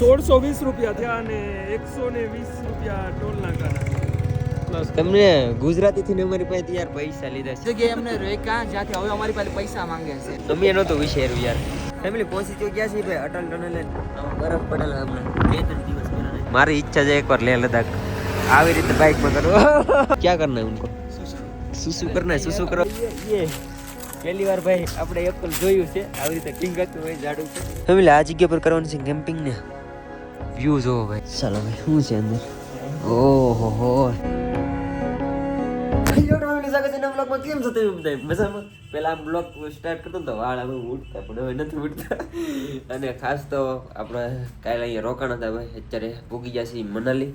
સોળસો વીસ રૂપિયા થયા અને એકસો ને વીસ રૂપિયા ટોલ નાકાના. તમને ગુજરાતી થી અમારી પાસે યાર પૈસા લીધા છે. કે અમને રેકા જ્યાંથી હવે અમારી પાસે પૈસા માંગે છે. તમે નહોતો વિચાર્યું યાર. ફેમિલી પહોંચી તો ગયા છે ભાઈ અટલ ટનલ. બરફ પડેલો હમણાં બે ત્રણ દિવસ પહેલા મારી ઈચ્છા છે એકવાર લેહ લદ્દાખ. આવી રીતે બાઇકમાં કરો. ક્યાં કરના હે ઉनको સુસુ. કરના હે, સુસુ કરો. યે પહેલી વાર ભાઈ આપણે એપલ જોયું છે આવી રીતે ટીંગાતું હોય જાડું છે. ફેમિલી આ જગ્યા પર કરવાનું છે કેમ્પિંગ ને? વ્યૂ જોવો ભાઈ. ચાલો ભાઈ શું છે અંદર? ઓહો હો. કેમ છો તમે બધા મજામાં? પહેલાં આમ બ્લોગ સ્ટાર્ટ કરતો તો વાળ આમ ઉઠતા પણ હવે નથી ઉઠતા અને ખાસ તો આપણે કાલે અહીંયા રોકાણ હતા ભાઈ અત્યારે પૂગી ગયા છીએ મનાલી.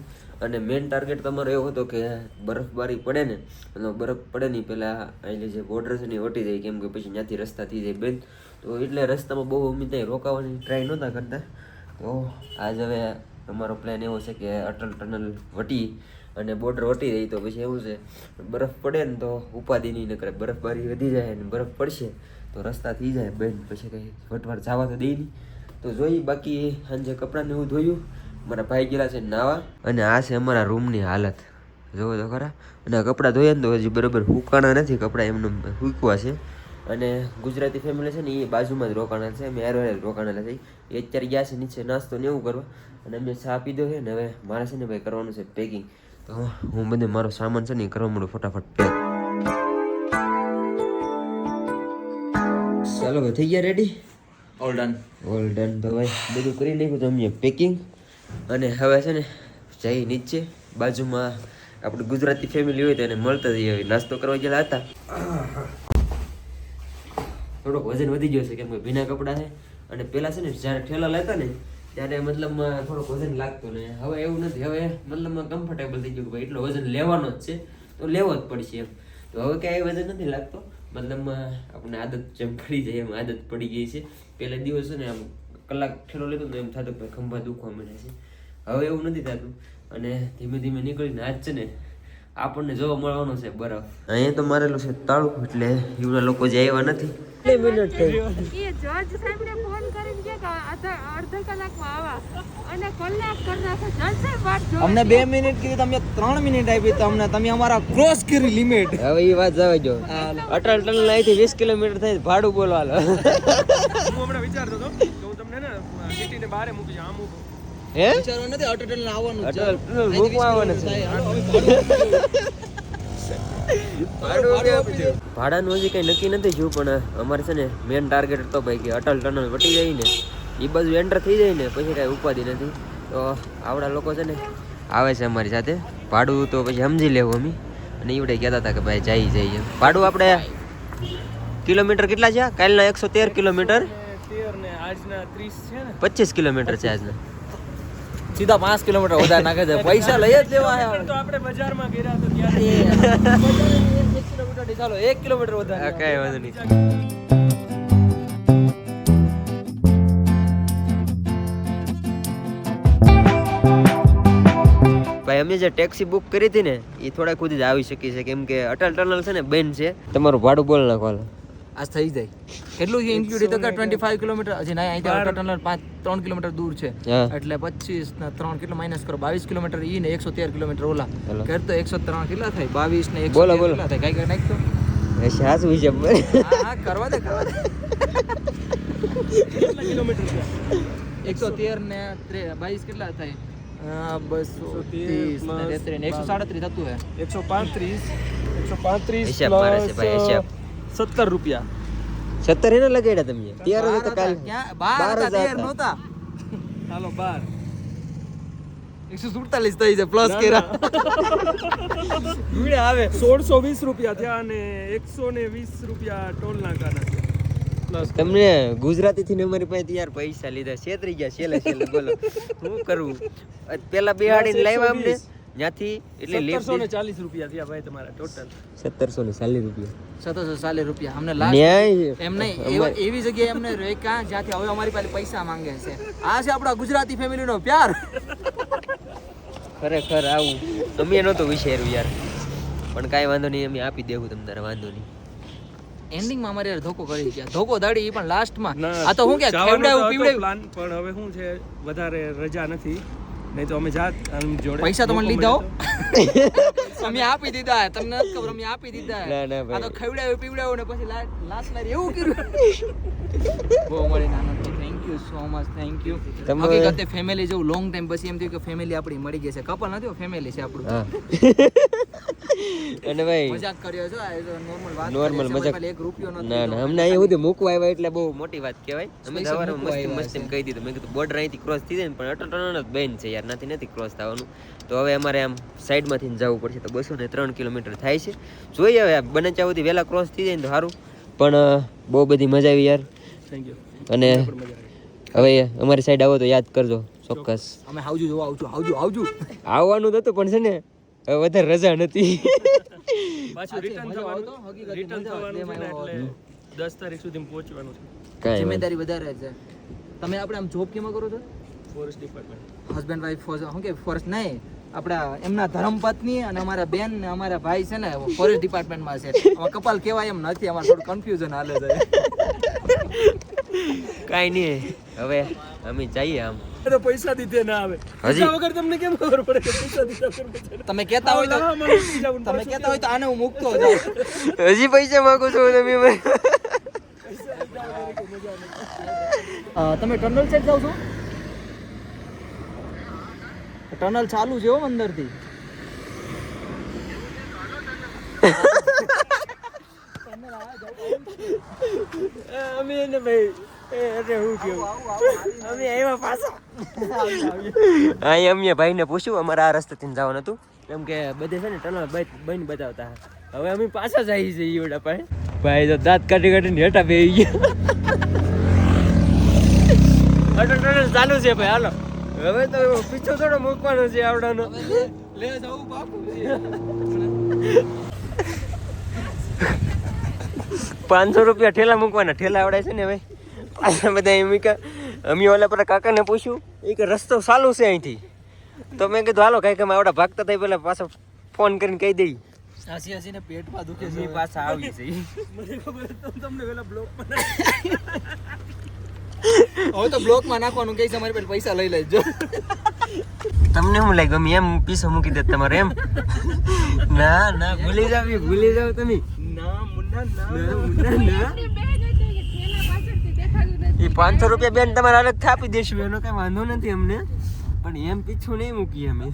અને મેઇન ટાર્ગેટ તમારો એવો હતો કે બરફબારી પડે ને અને બરફ પડે નહીં પહેલાં અહીંની જે બોર્ડર છે ને વટી જાય, કેમ કે પછી ત્યાંથી રસ્તા થઈ જાય બેન તો એટલે રસ્તામાં બહુ અમે ત્યાં રોકાવાની ટ્રાય નહોતા કરતા. તો આજ હવે અમારો પ્લાન એવો છે કે અટલ ટનલ વટી અને બોર્ડર વટી રહી તો પછી એવું છે, બરફ પડે ને તો ઉપાધિ નહીં, નકરે બરફબારી વધી જાય અને બરફ પડશે, તો રસ્તા થઈ જાય બેન પછી કંઈ વટવાર જવા તો દે નહીં. તો જોઈ બાકી સાંજે કપડાને એવું ધોયું. મારા ભાઈ ગયેલા છે નાવા અને આ છે અમારા રૂમની હાલત. જોવો તો ખરા. અને કપડાં ધોયા ને તો હજી બરાબર હુકાણા નથી કપડાં એમને હુકવા છે. અને ગુજરાતી ફેમિલી છે ને એ બાજુમાં જ રોકાણા છે. અમે હારે હારે રોકાણેલા છે. એ અત્યારે ગયા છે નીચે નાસ્તો ને એવું કરવા. અને અમે ચા પીધો છે ને હવે મારે છે ને ભાઈ કરવાનું છે પેકિંગ તો હું બધે મારો સામાન છે ને એ કરવા માંડું ફટાફટ પેક ચાલો થઈ ગયા ready all done all done તો ભાઈ બધું કરી નાખ્યું તો અમે પેકિંગ અને હવે છે ને જઈ નીચે, બાજુમાં આપણી ગુજરાતી ફેમિલી હોય તો એને મળતા જઈએ. નાસ્તો કરવા ગયેલા હતા. થોડોક વજન વધી ગયો છે કેમ કે ભીના કપડાં છે. અને પેલા છે ને જ્યારે ઠેલા લેતા ને, ત્યારે મતલબમાં થોડોક વજન લાગતું ને. હવે એવું નથી. હવે મતલબમાં કમ્ફર્ટેબલ થઈ ગયું કે ભાઈ એટલો વજન લેવાનો જ છે, તો લેવો જ પડશે એમ. તો હવે ક્યાંય વજન નથી લાગતો. મતલબમાં આપણને આદત જેમ પડી જાય એમ, આદત પડી ગઈ છે. પહેલા દિવસ ને આમ કલાક ઠેલો લેતો તો એમ થતું કે ખંભા દુખવા મળે છે. હવે એવું નથી થતું. અને ધીમે ધીમે નીકળીને આજ છે ને આપણને જોવા મળવાનો છે બરફ. અહીંયા તો મારેલું છે તાળું એટલે એવડા લોકો જે આવ્યા નથી. અમને બે મિનિટ કીધી તમે ત્રણ મિનિટ આપી તમને તમે અમારા ક્રોસ કરી લિમિટ હવે એ વાત જવા જો. અટલ ટનલ અહીંથી વીસ કિલોમીટર થાય ભાડું બોલવા હાલો હું હમણાં વિચારતો હતો સિટીને બહાર મૂકી આમ ઊભો. હે? વિચારવા નથી અટલ આવવાનું અટલ ટનલ મૂકવા આવવાના છે. ભાડાનું હજી કઈ નક્કી નથી જોયું પણ અમારે છે ને મેન ટાર્ગેટ હતો ભાઈ કે અટલ ટનલ વટી જાય ને એ બાજુ એન્ટર થઈ જાય ને પછી કાંઈ ઉપાધિ નથી. તો આવડા લોકો છે ને આવે છે અમારી સાથે. ભાડું તો પછી સમજી લેવું અમે. અને એવડે કહેતા હતા કે ભાઈ જઈ જઈએ ભાડું આપણે કિલોમીટર કેટલા છે? કાલના એકસો તેર કિલોમીટર. તેર ને આજના ત્રીસ છે ને. પચીસ કિલોમીટર છે આજના. સીધા પાંચ કિલોમીટર વધારે નાખે છે. પૈસા લઈ જ લેવા આવ્યા. તો આપણે બજારમાં ગયા તો ત્યારે કિલોમીટર ચાલો 1 કિલોમીટર વધારે કઈ વાંધો નહીં. ભાઈ અમે જે ટેક્સી બુક કરી હતી ને એ થોડા ખુદ જ આવી શકી છે. કેમ કે અટલ ટનલ છે ને બેન છે. તમારું ભાડું બોલ નાખો હાલો. આજ થઈ જાય. કેટલું છે? ઇન્ક્લુડ તો કે 25 કિલોમીટર હજી ના અહીંથી અટલ ટનલ પાંચ ત્રણ કિલોમીટર દૂર છે. એટલે પચીસ ને ત્રણ કેટલો? માઇનસ કરો બાવીસ કિલોમીટર ઈ ને એકસો તેર કિલોમીટર ઓલા. કર તો એકસો ત્રણ કેટલા થાય? બાવીસ ને એકસો બોલો, બોલો. થાય? કઈ કઈ નાખતો એ સાચું છે હા કરવા દે કરવા દે. કેટલા કિલોમીટર છે? એકસો તેર ને ત્રે- બાવીસ કેટલા થાય? હા બસો ત્રીસ એકસો સાડત્રીસ થતું હે એકસો પાંત્રીસ. એકસો પાંત્રીસ હિસાબ છે ભાઈ, હિસાબ. સત્તર રૂપિયા. સત્તર એને લગાડ્યા તમે? તેર હતા કાલ બાર હતા, તેર નહોતા. ચાલો બાર. એકસો સુડતાલીસ થઈ છે પ્લસ કેરા મીડે આવે. સોળસો વીસ રૂપિયા થયા અને એકસો ને વીસ રૂપિયા ટોલ નાકાના પ્લસ તમને ગુજરાતી થી અમારી પાસે યાર પૈસા લીધા. છેતરી ગયા છેલ્લે છેલ્લે બોલો. શું કરવું અ પેલા બેહાડીને લાવ્યા અમને. ત્યાંથી એટલે સત્તરસો ને ચાલીસ રૂપિયા થયા ભાઈ તમારા ટોટલ સત્તરસો ને ચાલીસ રૂપિયા. સત્તરસો ચાલીસ રૂપિયા. અમને લાસ્ટ ન્યાય એમ નહીં એવા- જગ્યાએ અમને રોક્યા જ્યાંથી હવે અમારી પાસે પૈસા માંગે છે. આ છે આપણા ગુજરાતી ફેમિલીનો પ્યાર. ખરેખર આવું. અમે વિષય વિચાર્યું યાર. પણ કાંઈ વાંધો નહીં અમે આપી દેવું તમને તારે વાંધો નહીં. એન્ડિંગમાં અમારે યાર ધોકો કરી ગયા. ધોકો દાડી પણ લાસ્ટમાં આ તો હું કે પણ હવે શું છે વધારે રજા નથી. નહીં તો અમે જાત જોડે પૈસા તો મને લીધા હો અમે આપી દીધા તમને નથી ખબર અમે આપી દીધા. ના, ના, આ તો. ખવડાવ્યું પીવડાવ્યું ને પછી લાસ્ટ લારી એવું કર્યું. બહુ મળી નાના you so much thank you તમે- હકીકતે ફેમિલી જેવું લોંગ ટાઈમ પછી એમ થયું કે ફેમિલી આપણી મળી ગઈ છે. કપલ નથી ફેમિલી છે આપણું. અને ભાઈ મજાક કર્યો છો? આ નોર્મલ વાત નોર્મલ મજાક. એક રૂપિયો નથી. ના ના. અમને અહીંયા સુધી મૂકવા આવ્યા એટલે બહુ મોટી વાત કહેવાય. અમે સવારે મસ્તી મસ્તી કહી દીધું. મેં કીધું બોર્ડર અહીંથી ક્રોસ થઈ જાય ને પણ અટલ જ બેન છે યાર નથી નથી ક્રોસ થવાનું. તો હવે અમારે આમ સાઈડમાંથી જવું પડશે. તો બસો ને ત્રણ કિલોમીટર થાય છે. જોઈએ હવે બને ત્યાં સુધી વહેલા ક્રોસ થઈ જાય ને તો સારું. પણ બહુ બધી મજા આવી યાર. થેન્ક યુ અને હવે અમારી સાઈડ આવો તો યાદ કરજો ચોક્કસ. અમે આવજો જોવા આવજો આવજો આવજો આવવાનું તો હતું પણ છે ને હવે વધારે રજા નથી. પાછું રિટર્ન થવાનું? તો? હકીકતે રિટર્ન થવાનું એટલે દસ તારીખ સુધી પહોંચવાનું છે. કાંઈ જિમ્મેદારી વધારે છે. તમે આપણે આમ જોબ કેમાં કરો છો? ફોરેસ્ટ ડિપાર્ટમેન્ટ હસબન્ડ વાઈફ શું કે ફોરેસ્ટ નહીં આપણા એમના ધર્મપત્ની અને અમારા બેન ને અમારા ભાઈ છે ને ફોરેસ્ટ ડિપાર્ટમેન્ટમાં છે. કપાલ કહેવાય એમ નથી અમારે થોડું કન્ફ્યુઝન હાલે છે. કાંઈ નહીં. હવે અમે જઈએ આમ. તો પૈસા દીધે ના આવે. હજી- વગર તમને કેમ ખબર પડે કે પૈસા દીધા તમે કહેતા હોય તો. તમે કહેતા હોય તો આને હું મૂકતો જાઉં. હજી પૈસા માંગુ છું તમે તમે ટનલ સાઈડ જાવ છો? ટનલ ચાલુ છે હો અંદરથી. અમે એને ભાઈ અહીં અમે ભાઈને પૂછ્યું અમારે આ રસ્તેથી જવાનું હતું. એમ કે બધે છે ને ટનલ બંધ બતાવતા હવે અમે પાછા જઈએ છીએ ઈવડા પાસે. ભાઈ તો દાંત કાઢી કાઢીને હેઠા બેસી ગયા. અટલ ટનલ ચાલુ છે ભાઈ હાલો. હવે તો પીછો થોડો મૂકવાનો છે આવડાનો. લે જવું બાપુ. પાંચસો રૂપિયા ઠેલા મૂકવાના. ઠેલા આવડાય છે ને હવે? પાછા બધા એમ કે અમે ઓલા પર કાકાને પૂછ્યું એ કે રસ્તો ચાલુ છે અહીંથી. તો મેં કીધું હાલો કાંઈક અમે આવડા ભાગતા થઈ પેલા પાછો ફોન કરીને કહી દઈ. હસી હસીને પેટમાં દુખે છે. પાછા આવી છે મને ખબર તમને પેલા બ્લોક હવે તો બ્લોકમાં નાખવાનું કઈ છે અમારી પાસે પૈસા લઈ લેજો. તમને શું લાગ્યું અમે એમ પીસો મૂકી દે તમારે એમ? ના ના ભૂલી જાવ ભૂલી જાવ તમે. ના મુન્ના ના ના, મુન્ના, ના. આપણી બેન હતી કે થેલા પાછળથી દેખાતું નથી એ પાંચસો રૂપિયા બેન તમારે અલગ થાપી દેશું એનો કઈ વાંધો નથી અમને. પણ એમ પીછું નહીં મૂકીએ અમે.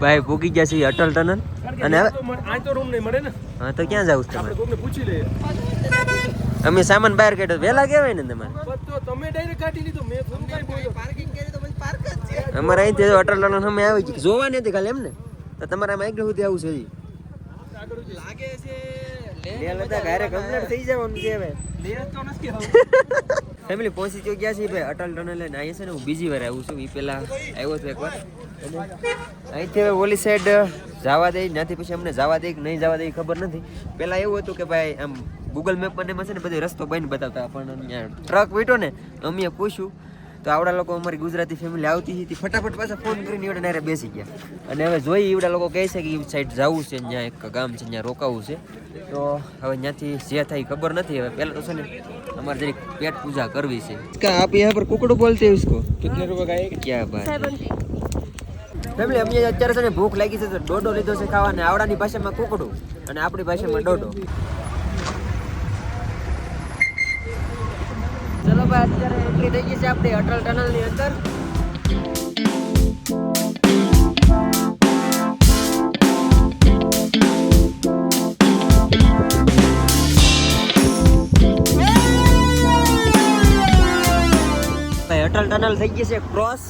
ભાઈ પૂગી ગયા છે અટલ ટનલ. અને હવે? આ તો રૂમ નહીં મળે ને. હા તો ક્યાં જાવ તમે પૂછી લઈએ. અમે સામાન બહાર કાઢ્યો. વેલા કહેવાય ને તમારે? તો તમે ડાયરેક્ટ કાઢી લીધો મેં ફોન કરી પાર્કિંગ કરી અમારે અહીંથી જો અટલ ટનલ અમે આવી છે જોવા નથી ખાલી એમ ને તો તમારા આમ આગળ સુધી આવું છે હજી. લાગે છે છે ફેમિલી પહોંચી તો ગયા છે ભાઈ અટલ ટનલ લઈને અહીંયા છે ને હું બીજી વાર આવું છું એ પહેલા આવ્યો હતો એકવાર. અહીંથી હવે ઓલી સાઈડ જવા દે નથી પછી અમને જવા દે કે નહીં જવા દે ખબર નથી. પહેલા એવું હતું કે ભાઈ આમ ગૂગલ મેપ પર એમાં છે ને બધો રસ્તો બંધ બતાવતા પણ ટ્રક વીટો ને અમે પૂછ્યું તો આવડા લોકો અમારી ગુજરાતી ફેમિલી આવતી હતી ફટાફટ પાછા ફોન કરીને એવડા નારે બેસી ગયા. અને હવે જોઈ એવડા લોકો કહે છે કે એ સાઈડ જવું છે ત્યાં એક ગામ છે ત્યાં રોકાવું છે. તો હવે ત્યાંથી જે થાય ખબર નથી. હવે પહેલાં તો છે ને અમારે જરીક પેટ પૂજા કરવી છે. કે આપ યહાં પર કુકડો બોલતે ઉસકો? કિતને રૂપિયા ગાય ક્યાં બાત ફેમિલી અમને અત્યારે છે ને ભૂખ લાગી છે તો ડોડો લીધો છે ખાવાને. આવડાની ભાષામાં કુકડું અને આપણી ભાષામાં ડોડો. ચલો ભાઈ, અત્યારે એન્ટ્રી થઈ ગઈ છે આપણી અટલ ટનલની અંદર અટલ ટનલ થઈ ગઈ છે ક્રોસ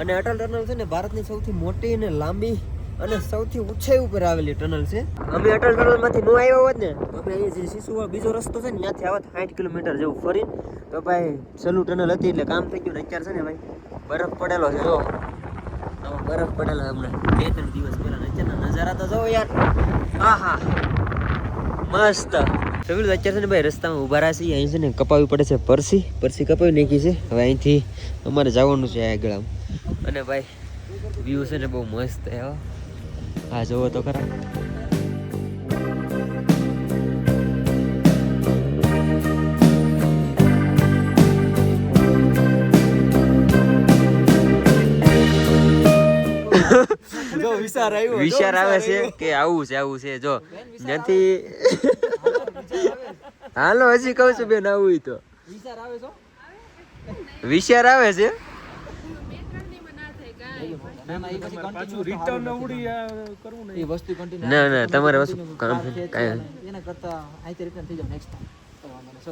અને અટલ ટનલ છે ને, ભારતની સૌથી મોટી અને લાંબી અને સૌથી ઊંચાઈ ઉપર આવેલી ટનલ છે. અમે અટલ ટનલમાંથી નો આવ્યા હોત ને અમે અહીંયા જે શિશુ બીજો રસ્તો છે ને, ત્યાંથી આવત સાઠ કિલોમીટર જેવું ફરી તો ભાઈ, સલુ ટનલ હતી એટલે કામ થઈ ગયું ને અત્યારે છે ને ભાઈ, બરફ પડેલો છે, જો. આમાં બરફ પડેલો હમણાં. બે ત્રણ દિવસ પહેલા અત્યારના નજારા તો જો યાર. હા હા મસ્ત સવિલ અત્યારે છે ને ભાઈ, રસ્તામાં ઊભા રહ્યા છીએ. અહીં છે ને કપાવી પડે છે પરસી. પરસી કપાવી નાખી છે. હવે અહીંથી અમારે જવાનું છે આગળ અને ભાઈ વ્યૂ છે ને બહુ મસ્ત છે હો જોવો તો ખરા. જો વિચાર આવે છે કે આવું છે આવું છે જો. નથી. હાલો હજી કહું છું બેન આવું તો. વિચાર આવે છો વિચાર આવે છે ના ના એ પછી રિટર્ન ઉડી આ કરવું એ વસ્તુ continue ના, ના, તમારે વસ્તુ કામ છે, એના કરતા થઈ જાવ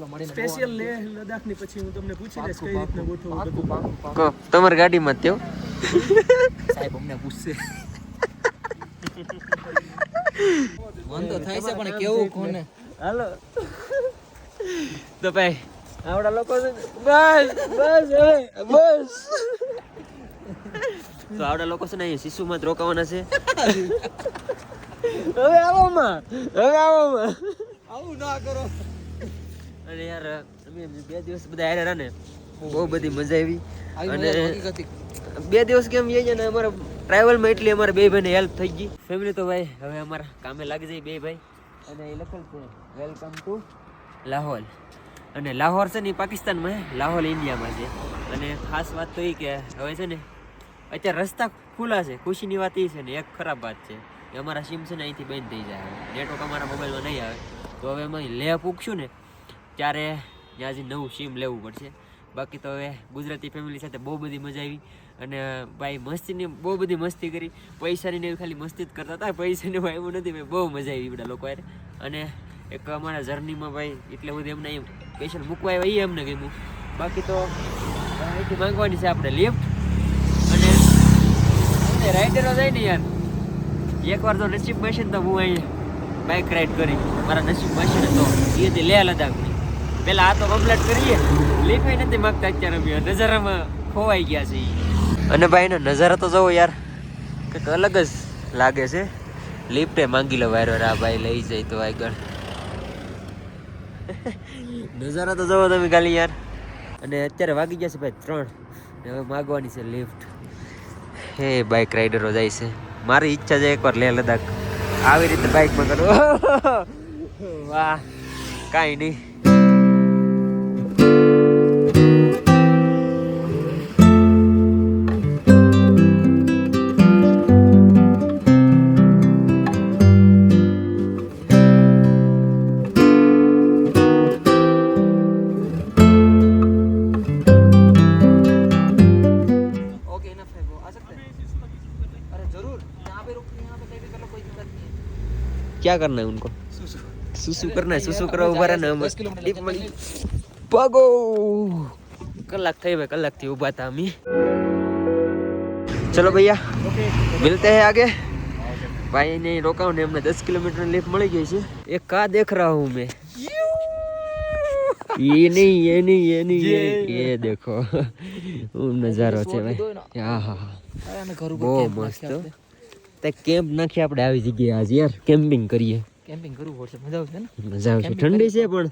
વાંધો સ્પેશિયલ લેહ લદ્દાખની પછી હું તમને પૂછી લઈશ કઈ રીતના તમારી ગાડીમાં તેઓ સાહેબ અમને પૂછશે મન તો થાય છે પણ કેવું કોને? હાલો. તો ભાઈ. આવડા લોકો બસ બસ હવે બસ. તો આવડા લોકો છે ને અહીંયા શિશુમાં જ રોકાવાના છે. હવે આવોમાં હવે આવોમાં આવું ના કરો. અને યાર અમે બે દિવસ બધા હારે રહ્યા ને બહુ બધી મજા આવી. આવી અને. બે દિવસ કેમ જઈએ ને અમારા ટ્રાવેલમાં એટલી અમારા બે ભાઈને હેલ્પ થઈ ગઈ. ફેમિલી તો ભાઈ હવે અમારા કામે લાગી જાય બે ભાઈ. અને એ લખેલ છે વેલકમ ટુ લાહોલ. અને લાહોર છે ને એ પાકિસ્તાનમાં લાહોલ ઇન્ડિયામાં છે. અને ખાસ વાત તો એ કે હવે છે ને અત્યારે રસ્તા ખુલ્લા છે. ખુશીની વાત એ છે ને, એક ખરાબ વાત છે. કે અમારા સિમ છે ને અહીંથી બંધ થઈ જાય. નેટવર્ક અમારા મોબાઈલમાં નહીં આવે. તો હવે અમે લેહ પૂગશું ને, ત્યારે ત્યાં હજી નવું સિમ લેવું પડશે. બાકી તો હવે ગુજરાતી ફેમિલી સાથે બહુ બધી મજા આવી. અને ભાઈ મસ્તીની, બહુ બધી મસ્તી કરી. પૈસાની ને ખાલી મસ્તી જ કરતા હતા. પૈસાની ભાઈ એવું નથી, ભાઈ બહુ મજા આવી બધા લોકો. અને એક અમારા જર્નીમાં ભાઈ એટલે બધું એમને સ્પેશિયલ મૂકવા આવ્યા એ અમને ગમ્યું. બાકી તો અહીંથી માંગવાની છે આપણે લિફ્ટ અમને રાઇડરો જાય ને યાર. એકવાર તો નસીબ મશીન તો હું અહીં બાઇક રાઈડ કરી. મારા નસીબ મશીન તો હતી લે લદાખની પેલા આ તો કમ્પ્લેટ કરીએ. લીફાઈ નથી માગતા અત્યારે અમે. નજારામાં ખોવાઈ ગયા છે અને ભાઈ એનો નજારા તો જવો યાર. કંઈક અલગ જ લાગે છે. લિફ્ટે માંગી લો વાયરો આ ભાઈ લઈ જાય તો આગળ. નજારા તો જવો તમે ખાલી યાર. અને અત્યારે વાગી ગયા છે ભાઈ ત્રણ. હવે માગવાની છે લિફ્ટ હે બાઇક રાઇડરો જાય છે. મારી ઈચ્છા છે એકવાર લે લદાખ આવી રીતે બાઇકમાં કરો. વાહ, કાંઈ નહીં. क्या करना है उनको સુસુ કરના है સુસુ કરવા ઉભા રહે ને અમે દસ કિલોમીટર ટીપ મળી પગો કલાક થઈ ભાઈ કલાક થી ઉભા હતા અમે ચલો ભૈયા મિલતે હે આગે ભાઈ ને રોકાવ ને એમને દસ કિલોમીટર લિફ્ટ મળી ગઈ છે એક કા દેખ રહા હું મેં ये नहीं ये नहीं ये नहीं ये ये देखो वो नजारो છે ભાઈ હા હા હા अरे हमें घर બહુ મસ્ત તે કેમ્પ નાખી આપણે આવી જગ્યાએ આજે યાર કેમ્પિંગ કરીએ. કેમ્પિંગ કરવું પડશે મજા આવશે ને? મજા આવશે ઠંડી છે પણ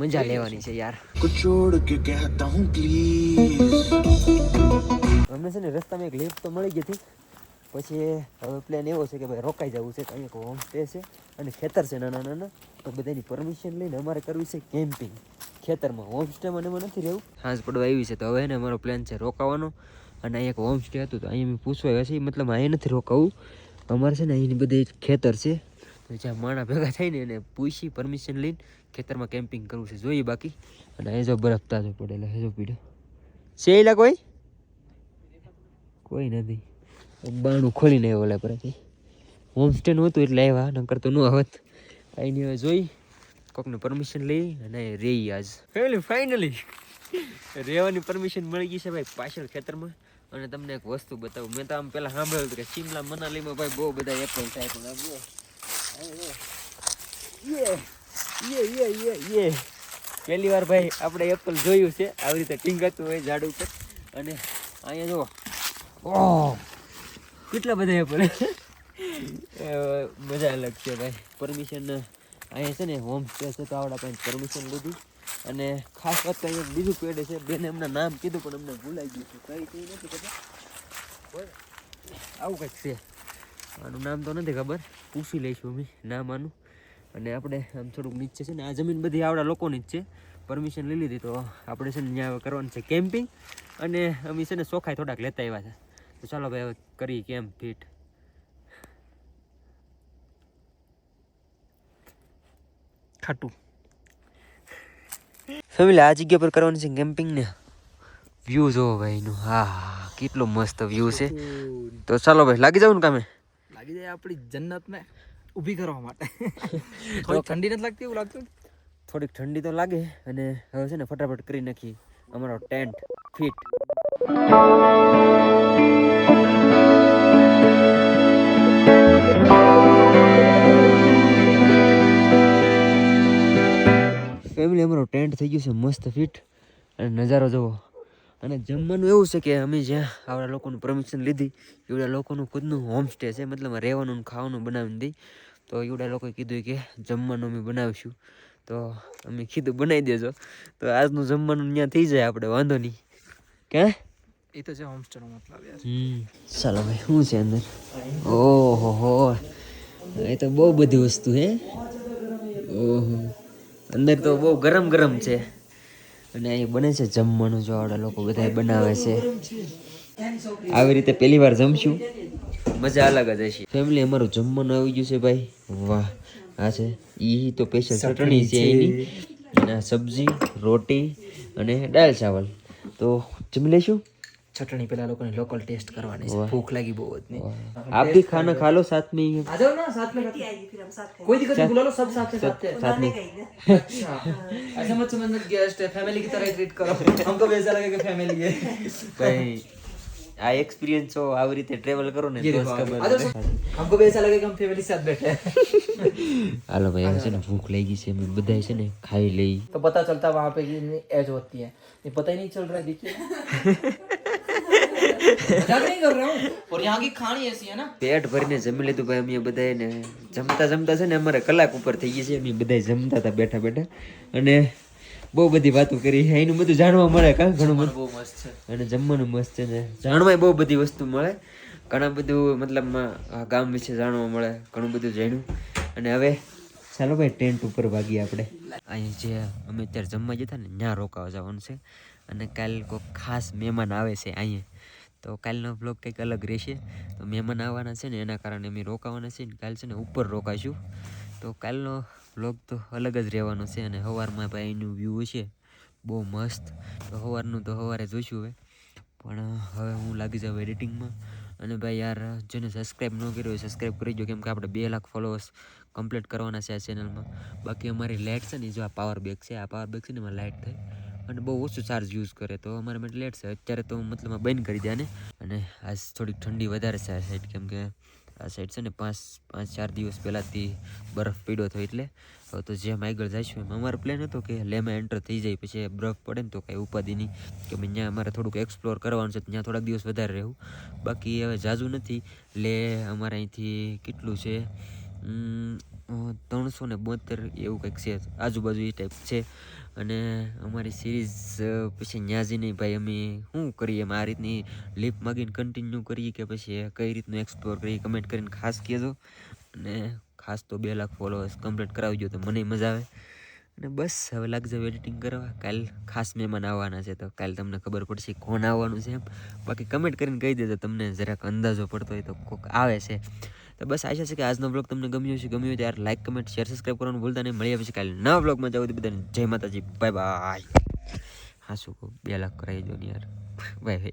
મજા લેવાની છે યાર. કુચોડ છોડ કે કહેતા હું પ્લીઝ અમને છે ને રસ્તામાં એક લિફ્ટ તો મળી ગઈ હતી. પછી હવે પ્લાન એવો છે કે ભાઈ રોકાઈ જવું છે અહીંયા એક હોમ સ્ટે છે અને ખેતર છે નાના નાના. તો બધાની પરમિશન લઈને અમારે કરવી છે કેમ્પિંગ ખેતરમાં હોમ સ્ટેમાં એમાં નથી રહેવું. સાંજ પડવા આવી છે તો હવે ને અમારો પ્લાન છે રોકાવાનો. અને એક હોમ સ્ટે હતું તો અહીંયા પૂછવા છે મતલબ અહીંયા નથી રોકાવું. અમારે છે ને અહીંની બધી ખેતર છે. તો જ્યાં માણા ભેગા થઈને એને પૂછી પરમિશન લઈને ખેતરમાં કેમ્પિંગ કરવું છે. જોઈએ બાકી. અને અહીં જો બરફ તાજો પડેલો હેજો પીડ્યો છે એલા કોઈ? કોઈ નથી. બાણું ખોલીને આવ્યો ઓલા પરથી. હોમ સ્ટે નહોતું એટલે આવ્યા, નકર તો ન આવત અહીંની હવે જોઈ. કોકને પરમિશન લઈ અને રહી આજ. ફેમિલી ફાઇનલી રહેવાની પરમિશન મળી ગઈ છે ભાઈ પાછળ ખેતરમાં. અને તમને એક વસ્તુ બતાવું. મેં તો આમ પહેલાં સાંભળ્યું હતું કે શિમલા, મનાલીમાં ભાઈ બહુ બધા એપલ થાય પણ પહેલી વાર ભાઈ આપણે એપલ જોયું છે. આવી રીતે ટીંગાતું હોય ઝાડ ઉપર. અને અહીંયા જુઓ. કેટલા બધા એપલ મજા અલગ છે ભાઈ. પરમિશન અહીંયા છે ને હોમ સ્ટે છે તો આવડા પરમિશન લીધી. અને ખાસ વાત તો એક બીજું પેડ છે. બેને એમના નામ કીધું, પણ અમને ભૂલાઈ ગયું છે. કઈ કઈ નથી ખબર. આવું કંઈક છે. આનું નામ તો નથી ખબર. પૂછી લઈશું અમે નામ આનું. અને આપણે આમ થોડુંક નીચે છે ને, આ જમીન બધી આવડા લોકોની જ છે. પરમિશન લઈ લીધી તો આપણે છે ને ત્યાં કરવાનું છે કેમ્પિંગ. અને અમે છે ને ચોખાઈ થોડાક લેતા આવ્યા છે. તો ચાલો ભાઈ, હવે કરી કેમ્પ ફિટ ખાટું. ફેમિલી આ જગ્યા પર કરવાની છે કેમ્પિંગ ને? વ્યૂ જોવો ભાઈ નું હા કેટલો મસ્ત વ્યૂ છે. તો ચાલો ભાઈ લાગી જાવ ને કામે? લાગી જાય આપણી જન્નત ને ઊભી કરવા માટે. થોડી ઠંડી નથી લાગતી એવું લાગતું? થોડીક ઠંડી તો લાગે અને હવે છે ને ફટાફટ કરી નાખી અમારો ટેન્ટ ફિટ ફેમિલી અમારો ટેન્ટ થઈ ગયું છે મસ્ત ફિટ અને નજારો જુઓ. અને જમવાનું એવું છે કે અમે જ્યાં આવડા લોકોનું પરમિશન લીધી એવડા લોકોનું ખુદનું હોમસ્ટે છે મતલબ રહેવાનું ખાવાનું બનાવીને દઈ તો એવડા લોકોએ કીધું કે જમવાનું અમે બનાવીશું. તો અમે કીધું બનાવી દેજો. તો આજનું જમવાનું ત્યાં થઈ જાય આપણે વાંધો નહીં. કે? એ તો છે હોમસ્ટેનો મતલબ યાર. ચાલો ભાઈ શું છે અંદર? ઓહો હો એ તો બહુ બધી વસ્તુ હે. ઓહો. અંદર તો બહુ ગરમ ગરમ છે. અને અહીં બને છે જમવાનું જો આવડા લોકો બધા બનાવે છે. આવી રીતે પહેલી વાર જમશું. મજા અલગ જ હશે. ફેમિલી અમારું જમવાનું આવી ગયું છે ભાઈ. વાહ આ છે. એ તો સ્પેશિયલ ચટણી છે એની. અને સબ્જી રોટી અને દાળ ચાવલ. તો જમી લઈશું ચટણી પેલા લોકોને લોકલ ટેસ્ટ કરવાની છે વાહ. ભૂખ લાગી બહુ જ નહીં आप भी खाना खा लो साथ में ही आ जाओ ना साथ में कोई दिक्कत नहीं बुला लो सब साथ में साथ में साथ में अच्छा ऐसा मत समझना गेस्ट है फैमिली की तरह ट्रीट करो हमको भी ऐसा लगे कि फैमिली है કઈ આ એક્સપિરિયન્સ છો આવી રીતે ટ્રેવલ કરો ને ये તો જ देखो ખબર आ जाओ પડે. हमको भी ऐसा लगे कि हम फैमिली के साथ बैठे हैं હાલો ભાઈ હવે છે ને ભૂખ લાગી છે અમે બધા છે ને ખાઈ લઈ तो पता चलता वहाँ पे कि एज होती है ये पता ही नहीं चल रहा है देखिए मजाक नहीं कर रहा हूँ और यहाँ की खानी ऐसी है ना પેટ ભરીને જમી લીધું ભાઈ અમે બધાએ ને જમતા જમતા છે ને અમારે કલાક ઉપર થઈ ગઈ છે અમે બધા જમતા હતા બેઠા બેઠા અને બહુ બધી વાતો કરી એનું બધું જાણવા મળે કા ઘણું બધું वो मस्त है અને જમવાનું મસ્ત છે ને જાણવાય બહુ બધી વસ્તુ મળે ઘણા બધું મતલબમાં આ ગામ વિશે જાણવા મળે ઘણું બધું જાણ્યું અને હવે ચાલો ભાઈ ટેન્ટ ઉપર ભાગીએ આપણે અહીં જે અમે અત્યારે જમવા જતા ને ત્યાં રોકાવા જવાનું છે અને કાલ કોઈ ખાસ મહેમાન આવે છે અહીંયા તો કાલનો બ્લોગ કંઈક અલગ રહેશે. તો મહેમાન આવવાના છે ને એના કારણે અમે રોકાવાના છે ને કાલ છે ને ઉપર રોકાઈશું તો કાલનો બ્લોગ તો અલગ જ રહેવાનો છે અને સવારમાં ભાઈ એનું વ્યૂ છે બહુ મસ્ત. તો સવારનું તો સવારે જોઈશું હવે. પણ હવે હું લાગી જાઉં એડિટિંગમાં અને ભાઈ યાર, જેને સબસ્ક્રાઈબ ન કર્યો હોય સબસ્ક્રાઈબ કરી દો, કેમ કે આપણે બે લાખ ફોલોઅર્સ કમ્પ્લીટ કરવાના છે આ ચેનલમાં બાકી અમારી લાઇટ છે ને, જો આ પાવર બેગ છે, આ પાવર બેગ છે ને, એમાં લાઇટ થાય. અને બહુ ઓછું ચાર્જ યુઝ કરે તો અમારા માટે લેટ છે. અત્યારે તો મતલબ આ બંધ કરી દે ને. અને આજ થોડીક ઠંડી વધારે છે આ સાઈડ કેમ કે આ સાઈડ છે ને પાંચ પાંચ, ચાર દિવસ પહેલાંથી બરફ પીડ્યો હતો એટલે. હવે તો જેમ આગળ જઈશું એમ. અમારો પ્લાન હતો કે લેમાં એન્ટર થઈ જાય, પછી બરફ પડે ને તો કાંઈ ઉપાધિ નહીં. કે ત્યાં અમારે થોડુંક એક્સપ્લોર કરવાનું છે ત્યાં થોડાક દિવસ વધારે રહેવું. બાકી હવે જાજુ નથી. લે અમારે અહીંથી કેટલું છે? ત્રણસો ને બોતેર એવું કંઈક છે. આજુબાજુ એ ટાઈપ છે. અને અમારી સિરીઝ પછી નહીં ભાઈ, અમે શું કરીએ? એમ આ રીતની લીપ માગીને કન્ટિન્યુ કરીએ કે પછી કઈ રીતનું એક્સપ્લોર કરીએ? કમેન્ટ કરીને ખાસ કહેજો. અને ખાસ તો બે લાખ ફોલોઅર્સ કમ્પ્લીટ કરાવજો તો મને મજા આવે. અને બસ, હવે લાગજો એડિટિંગ કરવા. કાલ ખાસ મહેમાન આવવાના છે તો કાલ તમને ખબર પડશે કોણ આવવાનું છે એમ. બાકી કમેન્ટ કરીને કહી દેજો તમને જરાક અંદાજો પડતો હોય તો કોક આવે છે. तो बस आशा है कि आज ब्लॉग तुमने गम्य हो गम्य हो यार लाइक कमेंट शेयर सब्सक्राइब करवा भूलता नहीं मिली आपसे कल नवा ब्लॉग में जाऊँ बदा जय माता बाय बाय हाँ सुखो बे लाख कराइए जो यार बाय बाय